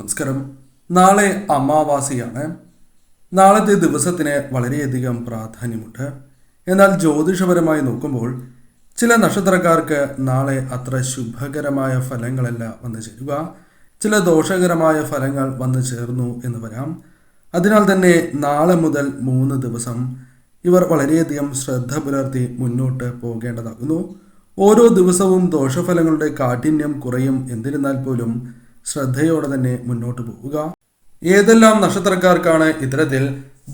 നമസ്കാരം. നാളെ അമാവാസിയാണ്. നാളത്തെ ദിവസത്തിന് വളരെയധികം പ്രാധാന്യമുണ്ട്. എന്നാൽ ജ്യോതിഷപരമായി നോക്കുമ്പോൾ ചില നക്ഷത്രക്കാർക്ക് നാളെ അത്ര ശുഭകരമായ ഫലങ്ങളല്ല വന്നു ചേരുക. ചില ദോഷകരമായ ഫലങ്ങൾ വന്നു ചേർന്നു എന്ന് വരാം. അതിനാൽ തന്നെ നാളെ മുതൽ മൂന്ന് ദിവസം ഇവർ വളരെയധികം ശ്രദ്ധ പുലർത്തി മുന്നോട്ട് പോകേണ്ടതാകുന്നു. ഓരോ ദിവസവും ദോഷഫലങ്ങളുടെ കാഠിന്യം കുറയും. എന്നിരുന്നാൽ പോലും ശ്രദ്ധയോടെ തന്നെ മുന്നോട്ട് പോവുക. ഏതെല്ലാം നക്ഷത്രക്കാർക്കാണ് ഇത്തരത്തിൽ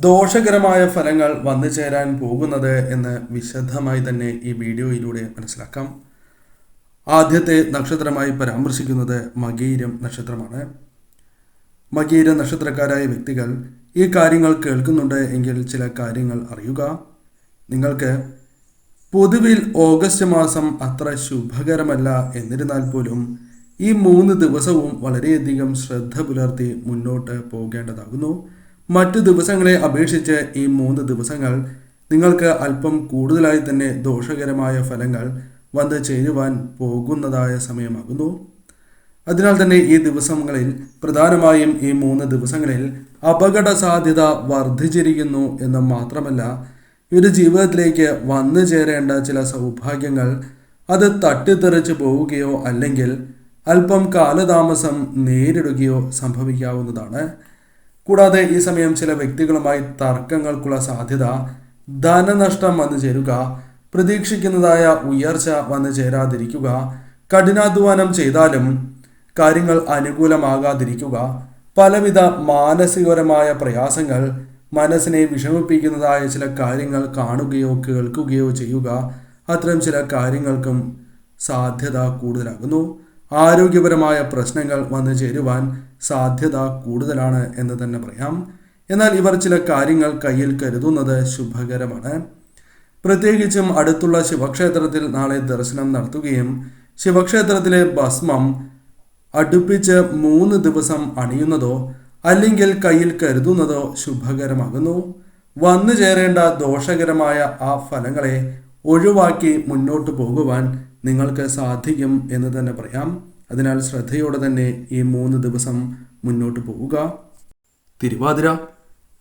ദോഷകരമായ ഫലങ്ങൾ വന്നു ചേരാൻ പോകുന്നത് എന്ന് വിശദമായി തന്നെ ഈ വീഡിയോയിലൂടെ മനസ്സിലാക്കാം. ആദ്യത്തെ നക്ഷത്രമായി പരാമർശിക്കുന്നത് മകീരം നക്ഷത്രമാണ്. മകീര നക്ഷത്രക്കാരായ വ്യക്തികൾ ഈ കാര്യങ്ങൾ കേൾക്കുന്നുണ്ട് എങ്കിൽ ചില കാര്യങ്ങൾ അറിയുക. നിങ്ങൾക്ക് പൊതുവിൽ ഓഗസ്റ്റ് മാസം അത്ര ശുഭകരമല്ല എന്നിരുന്നാൽ പോലും ഈ മൂന്ന് ദിവസവും വളരെയധികം ശ്രദ്ധ പുലർത്തി മുന്നോട്ട് പോകേണ്ടതാകുന്നു. മറ്റു ദിവസങ്ങളെ അപേക്ഷിച്ച് ഈ മൂന്ന് ദിവസങ്ങൾ നിങ്ങൾക്ക് അല്പം കൂടുതലായി തന്നെ ദോഷകരമായ ഫലങ്ങൾ വന്ന് ചേരുവാൻ പോകുന്നതായ സമയമാകുന്നു. അതിനാൽ തന്നെ ഈ ദിവസങ്ങളിൽ പ്രധാനമായും ഈ മൂന്ന് ദിവസങ്ങളിൽ അപകട സാധ്യത വർദ്ധിച്ചിരിക്കുന്നു എന്ന് മാത്രമല്ല ഒരു ജീവിതത്തിലേക്ക് വന്നു ചേരേണ്ട ചില സൗഭാഗ്യങ്ങൾ അത് തട്ടിത്തെറിച്ച് പോവുകയോ അല്ലെങ്കിൽ അല്പം കാലതാമസം നേരിടുകയോ സംഭവിക്കാവുന്നതാണ്. കൂടാതെ ഈ സമയം ചില വ്യക്തികളുമായി തർക്കങ്ങൾക്കുള്ള സാധ്യത ധനനഷ്ടം വന്നു ചേരുക പ്രതീക്ഷിക്കുന്നതായ ഉയർച്ച വന്നു ചേരാതിരിക്കുക കഠിനാധ്വാനം ചെയ്താലും കാര്യങ്ങൾ അനുകൂലമാകാതിരിക്കുക പലവിധ മാനസികപരമായ പ്രയാസങ്ങൾ മനസ്സിനെ വിഷമിപ്പിക്കുന്നതായ ചില കാര്യങ്ങൾ കാണുകയോ കേൾക്കുകയോ ചെയ്യുക അത്തരം ചില കാര്യങ്ങൾക്കും സാധ്യത കൂടുതലാകുന്നു. ആരോഗ്യപരമായ പ്രശ്നങ്ങൾ വന്നു ചേരുവാൻ സാധ്യത കൂടുതലാണ് എന്ന് തന്നെ പറയാം. എന്നാൽ ഇവർ ചില കാര്യങ്ങൾ കയ്യിൽ കരുതുന്നത് ശുഭകരമാണ്. പ്രത്യേകിച്ചും അടുത്തുള്ള ശിവക്ഷേത്രത്തിൽ നാളെ ദർശനം നടത്തുകയും ശിവക്ഷേത്രത്തിലെ ഭസ്മം അടുപ്പിച്ച് മൂന്ന് ദിവസം അണിയുന്നതോ അല്ലെങ്കിൽ കയ്യിൽ കരുതുന്നതോ ശുഭകരമാകുന്നു. വന്നു ചേരേണ്ട ദോഷകരമായ ആ ഫലങ്ങളെ ഒഴിവാക്കി മുന്നോട്ടു പോകുവാൻ നിങ്ങൾക്ക് സാധിക്കും എന്ന് തന്നെ പറയാം. അതിനാൽ ശ്രദ്ധയോടെ തന്നെ ഈ മൂന്ന് ദിവസം മുന്നോട്ട് പോവുക. തിരുവാതിര.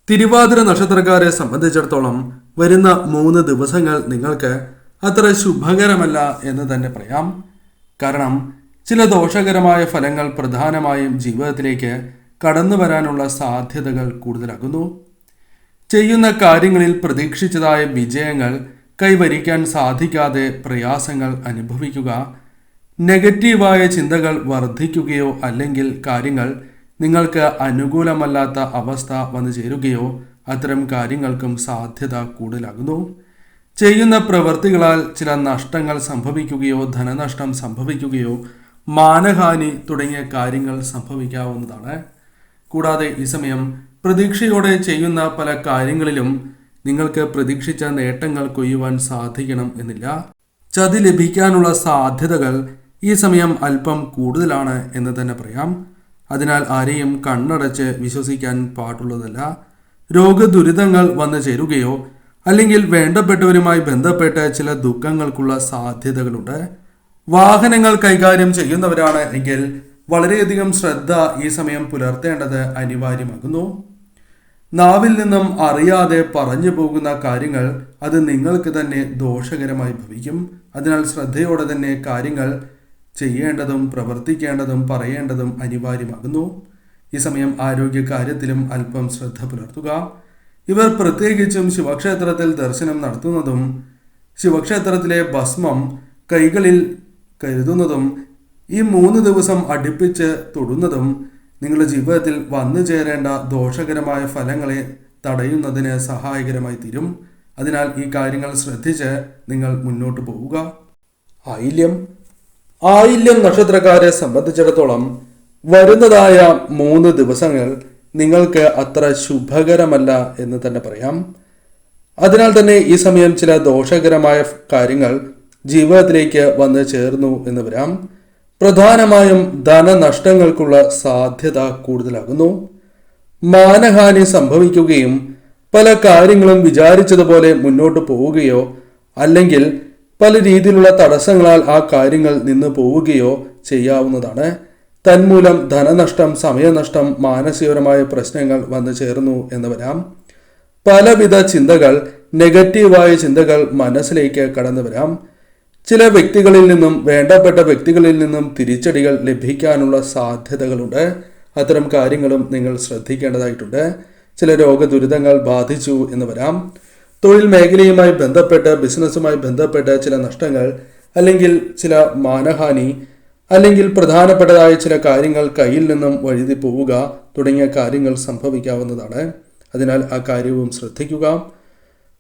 തിരുവാതിര നക്ഷത്രക്കാരെ സംബന്ധിച്ചിടത്തോളം വരുന്ന മൂന്ന് ദിവസങ്ങൾ നിങ്ങൾക്ക് അത്ര ശുഭകരമല്ല എന്ന് തന്നെ പറയാം. കാരണം ചില ദോഷകരമായ ഫലങ്ങൾ പ്രധാനമായും ജീവിതത്തിലേക്ക് കടന്നു വരാനുള്ള സാധ്യതകൾ കൂടുതലാകുന്നു. ചെയ്യുന്ന കാര്യങ്ങളിൽ പ്രതീക്ഷിച്ചതായ വിജയങ്ങൾ കൈവരിക്കാൻ സാധിക്കാതെ പ്രയാസങ്ങൾ അനുഭവിക്കുക നെഗറ്റീവായ ചിന്തകൾ വർദ്ധിക്കുകയോ അല്ലെങ്കിൽ കാര്യങ്ങൾ നിങ്ങൾക്ക് അനുകൂലമല്ലാത്ത അവസ്ഥ വന്നു ചേരുകയോ അത്തരം കാര്യങ്ങൾക്കും സാധ്യത കൂടുതലാകുന്നു. ചെയ്യുന്ന പ്രവൃത്തികളാൽ ചില നഷ്ടങ്ങൾ സംഭവിക്കുകയോ ധനനഷ്ടം സംഭവിക്കുകയോ മാനഹാനി തുടങ്ങിയ കാര്യങ്ങൾ സംഭവിക്കാവുന്നതാണ്. കൂടാതെ ഈ സമയം പ്രതീക്ഷയോടെ ചെയ്യുന്ന പല കാര്യങ്ങളിലും നിങ്ങൾക്ക് പ്രതീക്ഷിച്ച നേട്ടങ്ങൾ കൊയ്യുവാൻ സാധിക്കണം എന്നില്ല. ചതി ലഭിക്കാനുള്ള സാധ്യതകൾ ഈ സമയം അല്പം കൂടുതലാണ് എന്ന് തന്നെ പറയാം. അതിനാൽ ആരെയും കണ്ണടച്ച് വിശ്വസിക്കാൻ പാടുള്ളതല്ല. രോഗദുരിതങ്ങൾ വന്നു ചേരുകയോ അല്ലെങ്കിൽ വേണ്ടപ്പെട്ടവരുമായി ബന്ധപ്പെട്ട് ചില ദുഃഖങ്ങൾക്കുള്ള സാധ്യതകളുണ്ട്. വാഹനങ്ങൾ കൈകാര്യം ചെയ്യുന്നവരാണ് എങ്കിൽ വളരെയധികം ശ്രദ്ധ ഈ സമയം പുലർത്തേണ്ടത് അനിവാര്യമാകുന്നു. നാവിൽ നിന്നും അറിയാതെ പറഞ്ഞു പോകുന്ന കാര്യങ്ങൾ അത് നിങ്ങൾക്ക് തന്നെ ദോഷകരമായി ഭവിക്കും. അതിനാൽ ശ്രദ്ധയോടെ തന്നെ കാര്യങ്ങൾ ചെയ്യേണ്ടതും പ്രവർത്തിക്കേണ്ടതും പറയേണ്ടതും അനിവാര്യമാകുന്നു. ഈ സമയം ആരോഗ്യകാര്യത്തിലും അല്പം ശ്രദ്ധ പുലർത്തുക. ഇവർ പ്രത്യേകിച്ചും ശിവക്ഷേത്രത്തിൽ ദർശനം നടത്തുന്നതും ശിവക്ഷേത്രത്തിലെ ഭസ്മം കൈകളിൽ കരുതുന്നതും ഈ മൂന്ന് ദിവസം അടുപ്പിച്ച് തൊടുന്നതും നിങ്ങളുടെ ജീവിതത്തിൽ വന്നു ചേരേണ്ട ദോഷകരമായ ഫലങ്ങളെ തടയുന്നതിന് സഹായകരമായി തീരും. അതിനാൽ ഈ കാര്യങ്ങൾ ശ്രദ്ധിച്ച് നിങ്ങൾ മുന്നോട്ട് പോവുക. ആയില്യം. ആയില്യം നക്ഷത്രക്കാരെ സംബന്ധിച്ചിടത്തോളം വരുന്നതായ മൂന്ന് ദിവസങ്ങൾ നിങ്ങൾക്ക് അത്ര ശുഭകരമല്ല എന്ന് തന്നെ പറയാം. അതിനാൽ തന്നെ ഈ സമയം ചില ദോഷകരമായ കാര്യങ്ങൾ ജീവിതത്തിലേക്ക് വന്ന് ചേർന്നു എന്ന് വരാം. പ്രധാനമായും ധനനഷ്ടങ്ങൾക്കുള്ള സാധ്യത കൂടുതലാകുന്നു. മാനഹാനി സംഭവിക്കുകയും പല കാര്യങ്ങളും വിചാരിച്ചതുപോലെ മുന്നോട്ട് പോവുകയോ അല്ലെങ്കിൽ പല രീതിയിലുള്ള തടസ്സങ്ങളാൽ ആ കാര്യങ്ങൾ നിന്ന് പോവുകയോ ചെയ്യാവുന്നതാണ്. തന്മൂലം ധനനഷ്ടം സമയനഷ്ടം മാനസികപരമായ പ്രശ്നങ്ങൾ വന്നു ചേർന്നു എന്ന് വരാം പലവിധ ചിന്തകൾ നെഗറ്റീവായ ചിന്തകൾ മനസ്സിലേക്ക് കടന്നു വരാം. ചില വ്യക്തികളിൽ നിന്നും വേണ്ടപ്പെട്ട വ്യക്തികളിൽ നിന്നും തിരിച്ചടികൾ ലഭിക്കാനുള്ള സാധ്യതകളുണ്ട്. അത്തരം കാര്യങ്ങളും നിങ്ങൾ ശ്രദ്ധിക്കേണ്ടതായിട്ടുണ്ട്. ചില രോഗദുരിതങ്ങൾ ബാധിച്ചു എന്ന് വരാം. തൊഴിൽ മേഖലയുമായി ബന്ധപ്പെട്ട് ബിസിനസ്സുമായി ബന്ധപ്പെട്ട് ചില നഷ്ടങ്ങൾ അല്ലെങ്കിൽ ചില മാനഹാനി അല്ലെങ്കിൽ പ്രധാനപ്പെട്ടതായ ചില കാര്യങ്ങൾ കയ്യിൽ നിന്നും വഴുതി പോവുക തുടങ്ങിയ കാര്യങ്ങൾ സംഭവിക്കാവുന്നതാണ്. അതിനാൽ ആ കാര്യവും ശ്രദ്ധിക്കുക.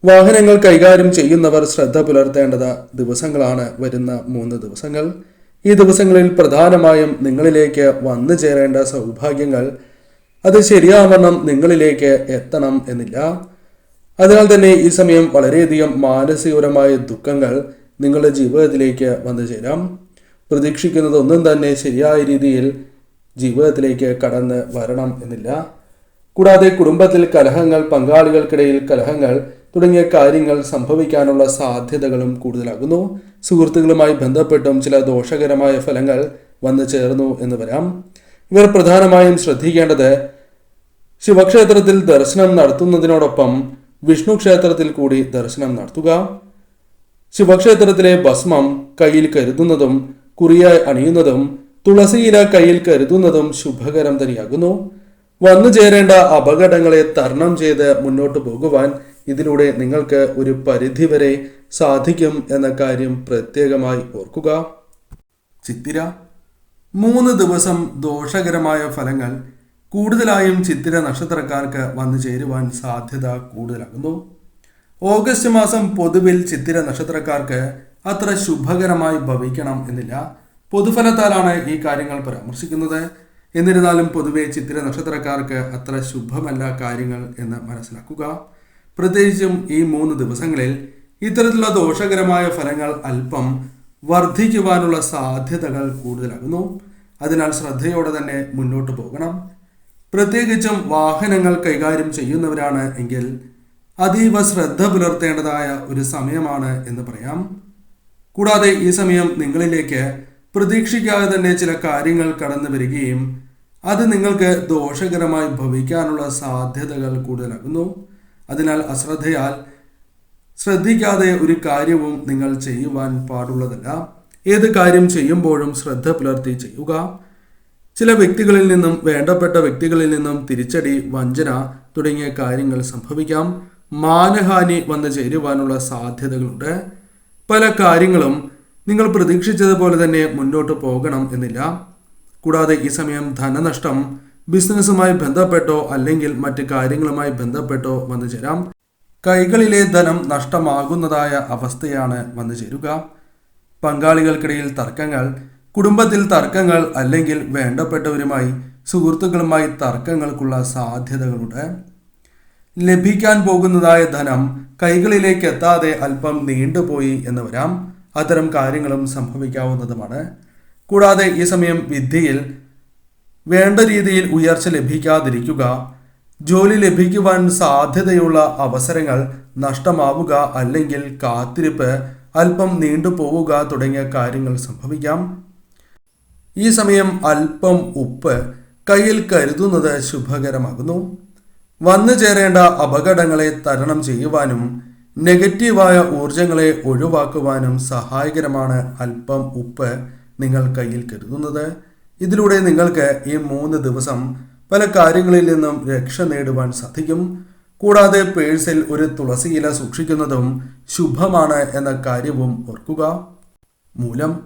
വാഹനങ്ങൾ കൈകാര്യം ചെയ്യുന്നവർ ശ്രദ്ധ പുലർത്തേണ്ടത് ദിവസങ്ങളാണ്. വരുന്ന മൂന്ന് ദിവസങ്ങൾ. ഈ ദിവസങ്ങളിൽ പ്രധാനമായും നിങ്ങളിലേക്ക് വന്നു ചേരേണ്ട സൗഭാഗ്യങ്ങൾ. അത് ശരിയാവണം നിങ്ങളിലേക്ക് എത്തണം എന്നില്ല. അതിനാൽ തന്നെ ഈ സമയം വളരെയധികം മാനസികപരമായ ദുഃഖങ്ങൾ നിങ്ങളുടെ ജീവിതത്തിലേക്ക് വന്നു ചേരാം. പ്രതീക്ഷിക്കുന്നതൊന്നും തന്നെ ശരിയായ രീതിയിൽ ജീവിതത്തിലേക്ക് കടന്ന് വരണം എന്നില്ല. കൂടാതെ കുടുംബത്തിൽ കലഹങ്ങൾ പങ്കാളികൾക്കിടയിൽ കലഹങ്ങൾ തുടങ്ങിയ കാര്യങ്ങൾ സംഭവിക്കാനുള്ള സാധ്യതകളും കൂടുതലാകുന്നു. സുഹൃത്തുക്കളുമായി ബന്ധപ്പെട്ടും ചില ദോഷകരമായ ഫലങ്ങൾ വന്നു ചേർന്നു എന്ന് വരാം. ഇവർ പ്രധാനമായും ശ്രദ്ധിക്കേണ്ടത് ശിവക്ഷേത്രത്തിൽ ദർശനം നടത്തുന്നതിനോടൊപ്പം വിഷ്ണു ക്ഷേത്രത്തിൽ കൂടി ദർശനം നടത്തുക. ശിവക്ഷേത്രത്തിലെ ഭസ്മം കയ്യിൽ കരുതുന്നതും കുറിയായി അണിയുന്നതും തുളസിയില കയ്യിൽ കരുതുന്നതും ശുഭകരം തന്നെയാകുന്നു. വന്നു ചേരേണ്ട അപകടങ്ങളെ തരണം ചെയ്ത് മുന്നോട്ട് പോകുവാൻ ഇതിലൂടെ നിങ്ങൾക്ക് ഒരു പരിധിവരെ സാധിക്കും എന്ന കാര്യം പ്രത്യേകമായി ഓർക്കുക. ചിത്തിര മൂന്ന് ദിവസം ദോഷകരമായ ഫലങ്ങൾ കൂടുതലായും ചിത്തിര നക്ഷത്രക്കാർക്ക് വന്നു ചേരുവാൻ സാധ്യത കൂടുതലാകുന്നു. ഓഗസ്റ്റ് മാസം പൊതുവിൽ ചിത്തിര നക്ഷത്രക്കാർക്ക് അത്ര ശുഭകരമായി ഭവിക്കണം എന്നില്ല. പൊതുഫലത്താലാണ് ഈ കാര്യങ്ങൾ പരാമർശിക്കുന്നത്. എന്നിരുന്നാലും പൊതുവെ ചിത്തിര നക്ഷത്രക്കാർക്ക് അത്ര ശുഭമല്ല കാര്യങ്ങൾ എന്ന് മനസ്സിലാക്കുക. പ്രത്യേകിച്ചും ഈ മൂന്ന് ദിവസങ്ങളിൽ ഇത്തരത്തിലുള്ള ദോഷകരമായ ഫലങ്ങൾ അല്പം വർദ്ധിക്കുവാനുള്ള സാധ്യതകൾ കൂടുതലാകുന്നു. അതിനാൽ ശ്രദ്ധയോടെ തന്നെ മുന്നോട്ട് പോകണം. പ്രത്യേകിച്ചും വാഹനങ്ങൾ കൈകാര്യം ചെയ്യുന്നവരാണ് എങ്കിൽ അതീവ ശ്രദ്ധ പുലർത്തേണ്ടതായ ഒരു സമയമാണ് എന്ന് പറയാം. കൂടാതെ ഈ സമയം നിങ്ങളിലേക്ക് പ്രതീക്ഷിക്കാതെ തന്നെ ചില കാര്യങ്ങൾ കടന്നു വരികയും അത് നിങ്ങൾക്ക് ദോഷകരമായി ഭവിക്കാനുള്ള സാധ്യതകൾ കൂടുതലാകുന്നു. അതിനാൽ അശ്രദ്ധയാൽ ശ്രദ്ധിക്കാതെ ഒരു കാര്യവും നിങ്ങൾ ചെയ്യുവാൻ പാടുള്ളതല്ല. ഏത് കാര്യം ചെയ്യുമ്പോഴും ശ്രദ്ധ പുലർത്തി ചെയ്യുക. ചില വ്യക്തികളിൽ നിന്നും വേണ്ടപ്പെട്ട വ്യക്തികളിൽ നിന്നും തിരിച്ചടി വഞ്ചന തുടങ്ങിയ കാര്യങ്ങൾ സംഭവിക്കാം. മാനഹാനി വന്നു ചേരുവാനുള്ള സാധ്യതകളുണ്ട്. പല കാര്യങ്ങളും നിങ്ങൾ പ്രതീക്ഷിച്ചതുപോലെ തന്നെ മുന്നോട്ട് പോകണം എന്നില്ല. കൂടാതെ ഈ സമയം ധനനഷ്ടം ബിസിനസ്സുമായി ബന്ധപ്പെട്ടോ അല്ലെങ്കിൽ മറ്റ് കാര്യങ്ങളുമായി ബന്ധപ്പെട്ടോ വന്നു ചേരാം. കൈകളിലെ ധനം നഷ്ടമാകുന്നതായ അവസ്ഥയാണ് വന്നു ചേരുക. പങ്കാളികൾക്കിടയിൽ തർക്കങ്ങൾ കുടുംബത്തിൽ തർക്കങ്ങൾ അല്ലെങ്കിൽ വേണ്ടപ്പെട്ടവരുമായി സുഹൃത്തുക്കളുമായി തർക്കങ്ങൾക്കുള്ള സാധ്യതകളുണ്ട്. ലഭിക്കാൻ പോകുന്നതായ ധനം കൈകളിലേക്ക് എത്താതെ അല്പം നീണ്ടുപോയി എന്ന് വരാം. അത്തരം കാര്യങ്ങളും സംഭവിക്കാവുന്നതുമാണ്. കൂടാതെ ഈ സമയം വിദ്യയിൽ വേണ്ട രീതിയിൽ ഉയർച്ച ലഭിക്കാതിരിക്കുക. ജോലി ലഭിക്കുവാൻ സാധ്യതയുള്ള അവസരങ്ങൾ നഷ്ടമാവുക അല്ലെങ്കിൽ കാത്തിരിപ്പ് അല്പം നീണ്ടുപോവുക തുടങ്ങിയ കാര്യങ്ങൾ സംഭവിക്കാം. ഈ സമയം അല്പം ഉപ്പ് കയ്യിൽ കരുതുന്നത് ശുഭകരമാകുന്നു. വന്നു ചേരേണ്ട അപകടങ്ങളെ തരണം ചെയ്യുവാനും നെഗറ്റീവായ ഊർജങ്ങളെ ഒഴിവാക്കുവാനും സഹായകരമാണ് അല്പം ഉപ്പ് നിങ്ങൾ കയ്യിൽ കരുതുന്നത്. ഇതിലൂടെ നിങ്ങൾക്ക് ഈ മൂന്ന് ദിവസം പല കാര്യങ്ങളിൽ നിന്നും രക്ഷ നേടുവാൻ സാധിക്കും. കൂടാതെ പേഴ്സിൽ ഒരു തുളസിയില സൂക്ഷിക്കുന്നതും ശുഭമാണ് എന്ന കാര്യവും ഓർക്കുക. മൂലം.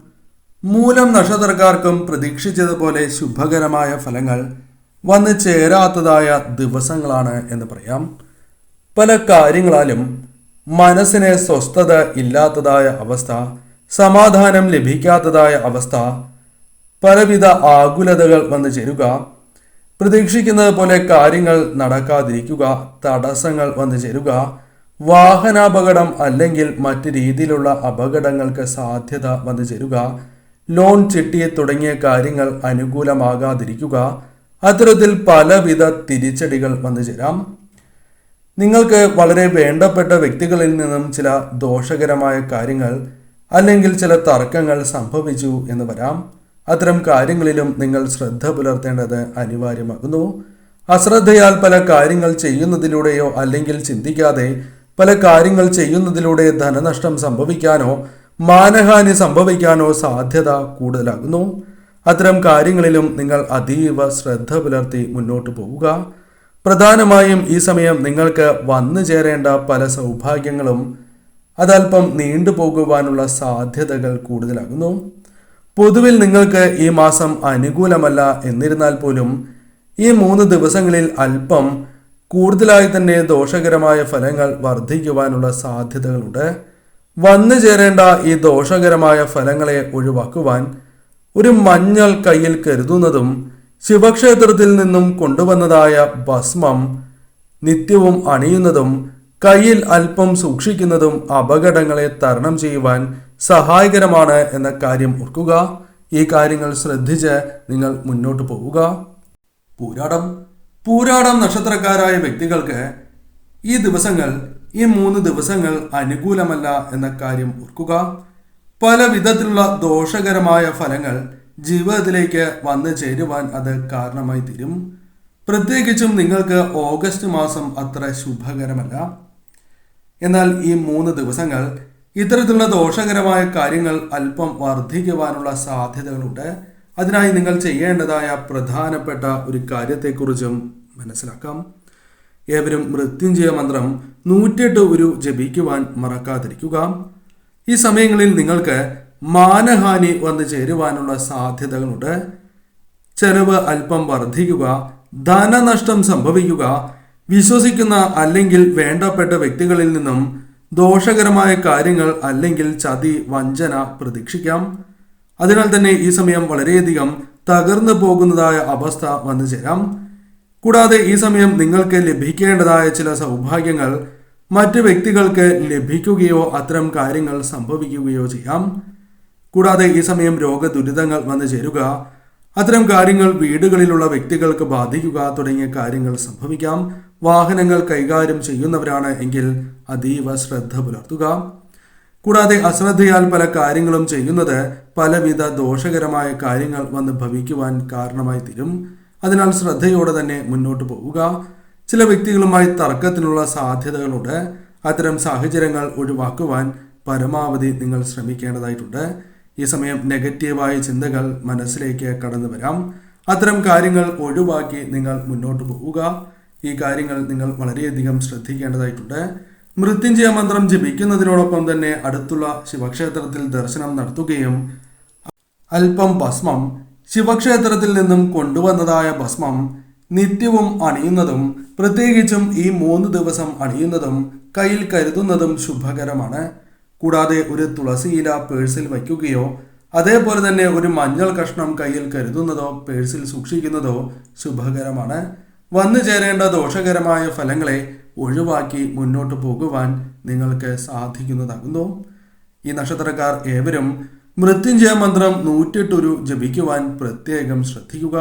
മൂലം നക്ഷത്രക്കാർക്കും പ്രതീക്ഷിച്ചതുപോലെ ശുഭകരമായ ഫലങ്ങൾ വന്നു ചേരാത്തതായ ദിവസങ്ങളാണ് എന്ന് പറയാം. പല കാര്യങ്ങളാലും മനസ്സിന് സ്വസ്ഥത ഇല്ലാത്തതായ അവസ്ഥ സമാധാനം ലഭിക്കാത്തതായ അവസ്ഥ പലവിധ ആകുലതകൾ വന്നു ചേരുക. പ്രതീക്ഷിക്കുന്നത് പോലെ കാര്യങ്ങൾ നടക്കാതിരിക്കുക തടസ്സങ്ങൾ വന്നു ചേരുക. വാഹനാപകടം അല്ലെങ്കിൽ മറ്റു രീതിയിലുള്ള അപകടങ്ങൾക്ക് സാധ്യത വന്നു ചേരുക. ലോൺ ചിട്ടി തുടങ്ങിയ കാര്യങ്ങൾ അനുകൂലമാകാതിരിക്കുക. അത്തരത്തിൽ പലവിധ തിരിച്ചടികൾ വന്നു ചേരാം. നിങ്ങൾക്ക് വളരെ വേണ്ടപ്പെട്ട വ്യക്തികളിൽ നിന്നും ചില ദോഷകരമായ കാര്യങ്ങൾ അല്ലെങ്കിൽ ചില തർക്കങ്ങൾ സംഭവിച്ചു എന്ന് വരാം. അത്തരം കാര്യങ്ങളിലും നിങ്ങൾ ശ്രദ്ധ പുലർത്തേണ്ടത് അനിവാര്യമാകുന്നു. അശ്രദ്ധയാൽ പല കാര്യങ്ങൾ ചെയ്യുന്നതിലൂടെയോ അല്ലെങ്കിൽ ചിന്തിക്കാതെ പല കാര്യങ്ങൾ ചെയ്യുന്നതിലൂടെ ധനനഷ്ടം സംഭവിക്കാനോ മാനഹാനി സംഭവിക്കാനോ സാധ്യത കൂടുതലാകുന്നു. അത്തരം കാര്യങ്ങളിലും നിങ്ങൾ അതീവ ശ്രദ്ധ പുലർത്തി മുന്നോട്ട് പോവുക. പ്രധാനമായും ഈ സമയം നിങ്ങൾക്ക് വന്നു ചേരേണ്ട പല സൗഭാഗ്യങ്ങളും അതല്പം നീണ്ടുപോകുവാനുള്ള സാധ്യതകൾ കൂടുതലാകുന്നു. പൊതുവിൽ നിങ്ങൾക്ക് ഈ മാസം അനുകൂലമല്ല എന്നിരുന്നാൽ പോലും ഈ മൂന്ന് ദിവസങ്ങളിൽ അല്പം കൂടുതലായി തന്നെ ദോഷകരമായ ഫലങ്ങൾ വർദ്ധിക്കുവാനുള്ള സാധ്യതകളുണ്ട്. വന്നു ചേരേണ്ട ഈ ദോഷകരമായ ഫലങ്ങളെ ഒഴിവാക്കുവാൻ ഒരു മഞ്ഞൾ കയ്യിൽ കരുതുന്നതും ശിവക്ഷേത്രത്തിൽ നിന്നും കൊണ്ടുവന്നതായ ഭസ്മം നിത്യവും അണിയുന്നതും കയ്യിൽ അല്പം സൂക്ഷിക്കുന്നതും അപകടങ്ങളെ തരണം ചെയ്യുവാൻ സഹായകരമാണ് എന്ന കാര്യം ഓർക്കുക. ഈ കാര്യങ്ങൾ ശ്രദ്ധിച്ച് നിങ്ങൾ മുന്നോട്ട് പോവുക. പൂരാടം. പൂരാടം നക്ഷത്രക്കാരായ വ്യക്തികൾക്ക് ഈ ദിവസങ്ങൾ ഈ മൂന്ന് ദിവസങ്ങൾ അനുകൂലമല്ല എന്ന കാര്യം ഓർക്കുക. പല വിധത്തിലുള്ള ദോഷകരമായ ഫലങ്ങൾ ജീവിതത്തിലേക്ക് വന്നു ചേരുവാൻ അത് കാരണമായി തീരും. പ്രത്യേകിച്ചും നിങ്ങൾക്ക് ഓഗസ്റ്റ് മാസം അത്ര ശുഭകരമല്ല. എന്നാൽ ഈ മൂന്ന് ദിവസങ്ങൾ ഇത്തരത്തിലുള്ള ദോഷകരമായ കാര്യങ്ങൾ അല്പം വർദ്ധിക്കുവാനുള്ള സാധ്യതകളുണ്ട്. അതിനായി നിങ്ങൾ ചെയ്യേണ്ടതായ പ്രധാനപ്പെട്ട ഒരു കാര്യത്തെക്കുറിച്ചും മനസ്സിലാക്കാം. ഏവരും മൃത്യുഞ്ജയ മന്ത്രം നൂറ്റെട്ട് ഒരു ജപിക്കുവാൻ മറക്കാതിരിക്കുക. ഈ സമയങ്ങളിൽ നിങ്ങൾക്ക് മാനഹാനി വന്നു ചേരുവാനുള്ള സാധ്യതകളുണ്ട്. ചെലവ് അല്പം വർദ്ധിക്കുക ധനനഷ്ടം സംഭവിക്കുക വിശ്വസിക്കുന്ന അല്ലെങ്കിൽ വേണ്ടപ്പെട്ട വ്യക്തികളിൽ നിന്നും ദോഷകരമായ കാര്യങ്ങൾ അല്ലെങ്കിൽ ചതി വഞ്ചന പ്രതീക്ഷിക്കാം. അതിനാൽ തന്നെ ഈ സമയം വളരെയധികം തകർന്നു പോകുന്നതായ അവസ്ഥ വന്നു ചേരാം. കൂടാതെ ഈ സമയം നിങ്ങൾക്ക് ലഭിക്കേണ്ടതായ ചില സൗഭാഗ്യങ്ങൾ മറ്റു വ്യക്തികൾക്ക് ലഭിക്കുകയോ അത്തരം കാര്യങ്ങൾ സംഭവിക്കുകയോ ചെയ്യാം. കൂടാതെ ഈ സമയം രോഗദുരിതങ്ങൾ വന്നു ചേരുക അത്തരം കാര്യങ്ങൾ വീടുകളിലുള്ള വ്യക്തികൾക്ക് ബാധിക്കുക തുടങ്ങിയ കാര്യങ്ങൾ സംഭവിക്കാം. വാഹനങ്ങൾ കൈകാര്യം ചെയ്യുന്നവരാണ് എങ്കിൽ അതീവ ശ്രദ്ധ പുലർത്തുക. കൂടാതെ അശ്രദ്ധയാൽ പല കാര്യങ്ങളും ചെയ്യുന്നത് പലവിധ ദോഷകരമായ കാര്യങ്ങൾ വന്ന് ഭവിക്കുവാൻ കാരണമായി തീരും. അതിനാൽ ശ്രദ്ധയോടെ തന്നെ മുന്നോട്ട് പോവുക. ചില വ്യക്തികളുമായി തർക്കത്തിനുള്ള സാധ്യതകളുണ്ട്. അത്തരം സാഹചര്യങ്ങൾ ഒഴിവാക്കുവാൻ പരമാവധി നിങ്ങൾ ശ്രമിക്കേണ്ടതായിട്ടുണ്ട്. ഈ സമയം നെഗറ്റീവായ ചിന്തകൾ മനസ്സിലേക്ക് കടന്നു വരാം. അത്തരം കാര്യങ്ങൾ ഒഴിവാക്കി നിങ്ങൾ മുന്നോട്ട് പോവുക. ഈ കാര്യങ്ങൾ നിങ്ങൾ വളരെയധികം ശ്രദ്ധിക്കേണ്ടതായിട്ടുണ്ട്. മൃത്യുഞ്ജയ മന്ത്രം ജപിക്കുന്നതിനോടൊപ്പം തന്നെ അടുത്തുള്ള ശിവക്ഷേത്രത്തിൽ ദർശനം നടത്തുകയും അല്പം ഭസ്മം ശിവക്ഷേത്രത്തിൽ നിന്നും കൊണ്ടുവന്നതായ ഭസ്മം നിത്യവും അണിയുന്നതും പ്രത്യേകിച്ചും ഈ മൂന്ന് ദിവസം അണിയുന്നതും കയ്യിൽ കരുതുന്നതും ശുഭകരമാണ്. കൂടാതെ ഒരു തുളസി ഇല പേഴ്സിൽ വയ്ക്കുകയോ അതേപോലെ തന്നെ ഒരു മഞ്ഞൾ കഷ്ണം കയ്യിൽ കരുതുന്നതോ പേഴ്സിൽ സൂക്ഷിക്കുന്നതോ ശുഭകരമാണ്. വന്നു ചേരേണ്ട ദോഷകരമായ ഫലങ്ങളെ ഒഴിവാക്കി മുന്നോട്ട് പോകുവാൻ നിങ്ങൾക്ക് സാധിക്കുന്നതാകുന്നു. ഈ നക്ഷത്രക്കാർ ഏവരും മൃത്യുഞ്ജയ മന്ത്രം നൂറ്റെട്ടൊരു ജപിക്കുവാൻ പ്രത്യേകം ശ്രദ്ധിക്കുക.